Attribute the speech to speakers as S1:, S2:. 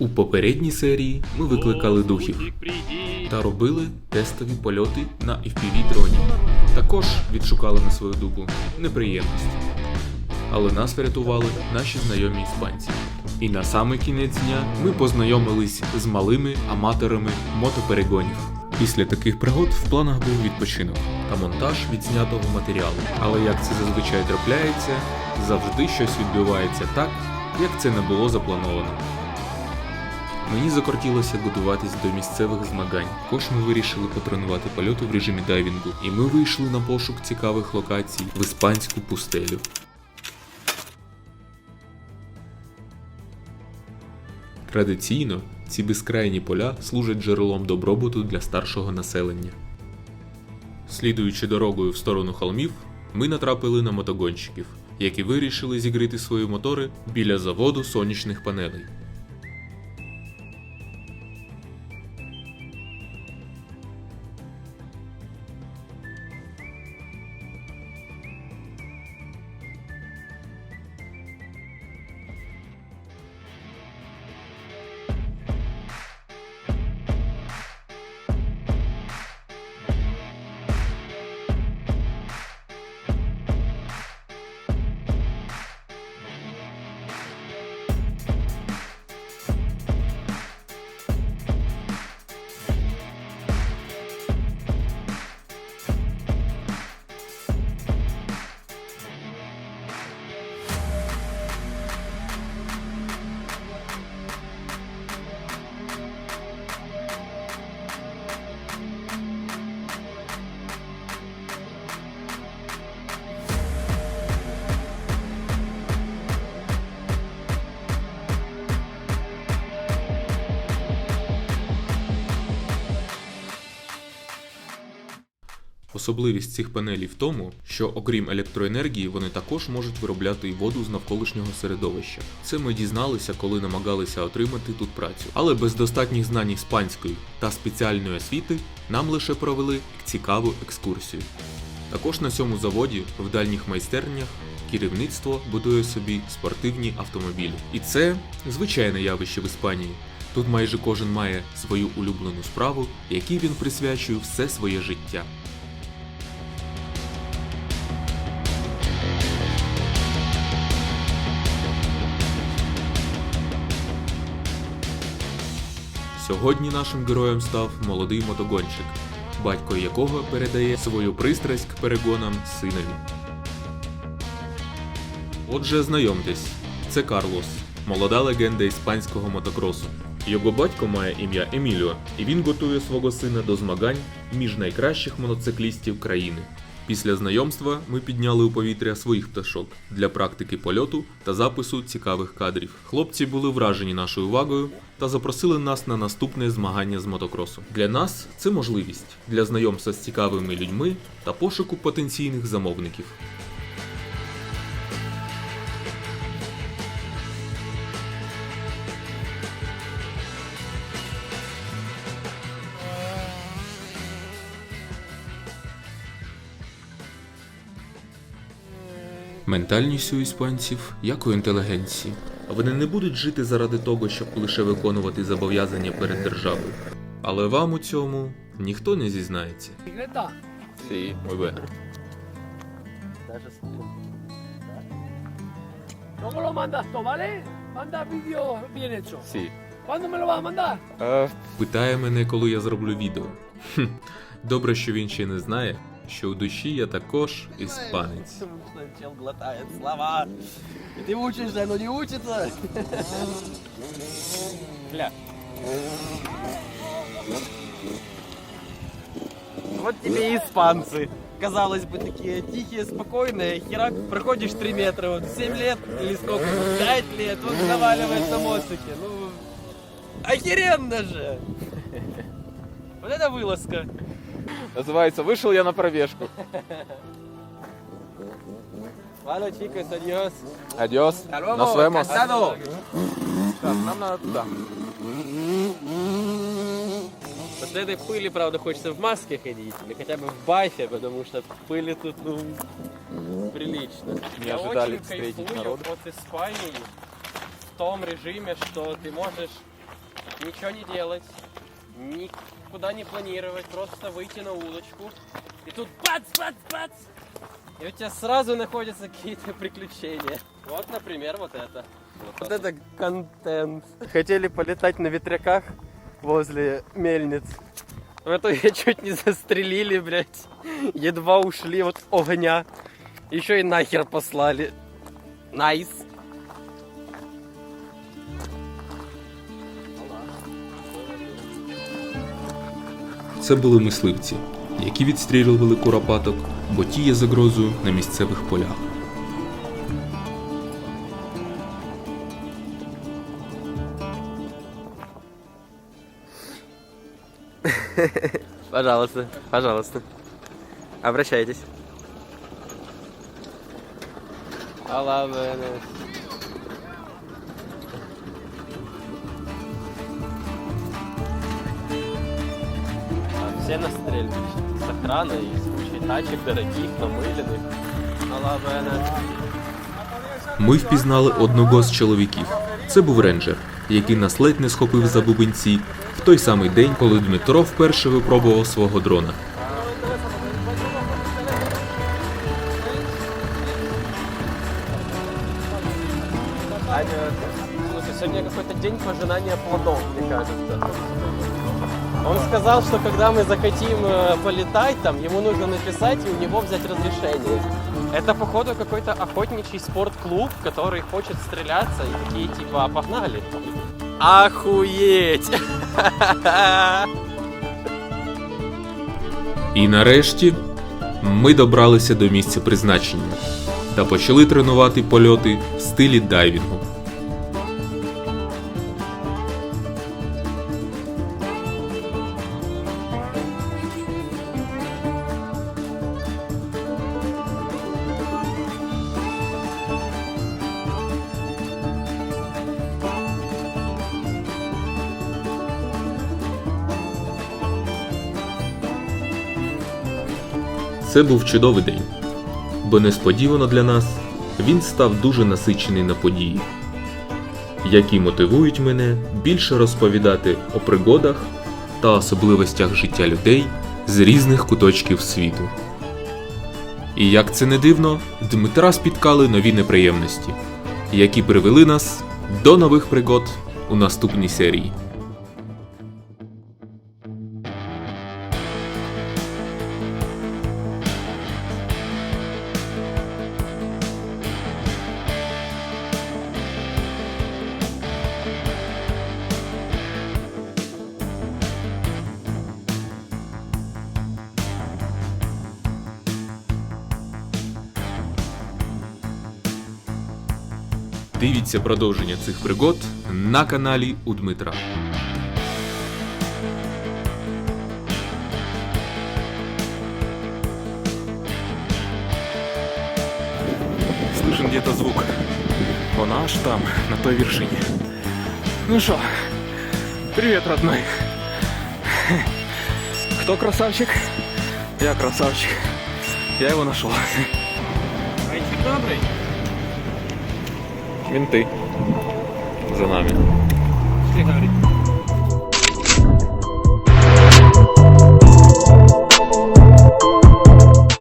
S1: У попередній серії ми викликали духів та робили тестові польоти на FPV дроні. Також відшукали на свою дупу неприємності. Але нас врятували наші знайомі іспанці. І на саме кінець дня ми познайомились з малими аматорами мотоперегонів. Після таких пригод в планах був відпочинок та монтаж відзнятого матеріалу. Але як це зазвичай трапляється, завжди щось відбувається так, як це не було заплановано. Мені закортілося готуватись до місцевих змагань. Також ми вирішили потренувати польоти в режимі дайвінгу, і ми вийшли на пошук цікавих локацій в іспанську пустелю. Традиційно ці безкрайні поля служать джерелом добробуту для старшого населення. Слідуючи дорогою в сторону холмів, ми натрапили на мотогонщиків, які вирішили зігріти свої мотори біля заводу сонячних панелей. Особливість цих панелей в тому, що окрім електроенергії, вони також можуть виробляти і воду з навколишнього середовища. Це ми дізналися, коли намагалися отримати тут працю. Але без достатніх знань іспанської та спеціальної освіти нам лише провели цікаву екскурсію. Також на цьому заводі, в дальніх майстернях, керівництво будує собі спортивні автомобілі. І це звичайне явище в Іспанії. Тут майже кожен має свою улюблену справу, якій він присвячує все своє життя. Сьогодні нашим героєм став молодий мотогонщик, батько якого передає свою пристрасть к перегонам синові. Отже, знайомтесь, це Карлос, молода легенда іспанського мотокросу. Його батько має ім'я Еміліо, і він готує свого сина до змагань між найкращих мотоциклістів країни. Після знайомства ми підняли у повітря своїх пташок для практики польоту та запису цікавих кадрів. Хлопці були вражені нашою увагою та запросили нас на наступне змагання з мотокросу. Для нас це можливість для знайомства з цікавими людьми та пошуку потенційних замовників. Ментальність у іспанців, як у інтелігенції. Вони не будуть жити заради того, щоб лише виконувати зобов'язання перед державою. Але вам у цьому ніхто не зізнається. Sí, muy bueno.
S2: Luego lo mandas tú, ¿vale? Manda vídeo bien hecho.
S1: Sí.
S2: ¿Cuándo me lo vas a mandar?
S1: Питає мене, коли я зроблю відео. Хм, Добре, що він ще не знає, що у душі я також іспанець.
S3: Чел глотает слова. И ты учишься, но не учится. Бля. Вот тебе и испанцы. Казалось бы, такие тихие, спокойные. Херак, проходишь 3 метра, вот 7 лет или сколько, 5 лет, вот наваливается мостики. Ну, охеренно же! Вот это вылазка.
S4: Называется «Вышел я на пробежку».
S3: Валя, чикас, адьос.
S4: Адиос. Nos vemos.
S3: Casado.
S4: Так, нам надо туда.
S3: После этой пыли, правда, хочется в маске ходить, или хотя бы в бафе, потому что пыли тут, ну, прилично.
S4: Не
S3: Я
S4: ожидали
S3: очень
S4: встретить
S3: кайфую
S4: народ.
S3: от Испании в том режиме, что ты можешь ничего не делать, никуда не планировать, просто выйти на удочку. И тут бац, бац, бац! И у тебя сразу находятся какие-то приключения. Вот, например, вот это. Вот это контент. Хотели полетать на ветряках возле мельниц. В итоге чуть не застрелили, блядь. Едва ушли от огня. Еще и нахер послали. Найс.
S1: Це були мисливці, які відстрілювали куропаток, бо ті є загрозою на місцевих полях.
S3: Пожалуйста, пожалуйста. Обращайтесь. Алабенес. А, Все на стрельбище. С охраной, с кучей тачек дорогих, намыленных. Алабенес.
S1: Ми впізнали одного з чоловіків. Це був рейнджер, який нас ледь не схопив за бубенці в той самий день, коли Дмитро вперше випробував свого дрона.
S3: Аня, слушай, сегодня какой-то день пожинания плодов, мне кажется. Он сказал, что когда мы захотим э, полетать, там ему нужно написать и у него взять разрешение. Это, походу, какой-то охотничий спортклуб, который хочет стреляться и такие типа «А, погнали. Охуеть!
S1: І нарешті ми добралися до місця призначення та почали тренувати польоти в стилі дайвінгу. Це був чудовий день, бо несподівано для нас він став дуже насичений на події, які мотивують мене більше розповідати о пригодах та особливостях життя людей з різних куточків світу. І як це не дивно, Дмитра спіткали нові неприємності, які привели нас до нових пригод у наступній серії. Дивіться продовження цих пригод на каналі у Дмитра.
S5: Слышен где-то звук. Он аж там, на той вершине. Ну что, привет, родной. Кто красавчик? Я красавчик. Я его нашел.
S3: Мальчик добрый.
S5: Менты. За нами.
S3: Говорит.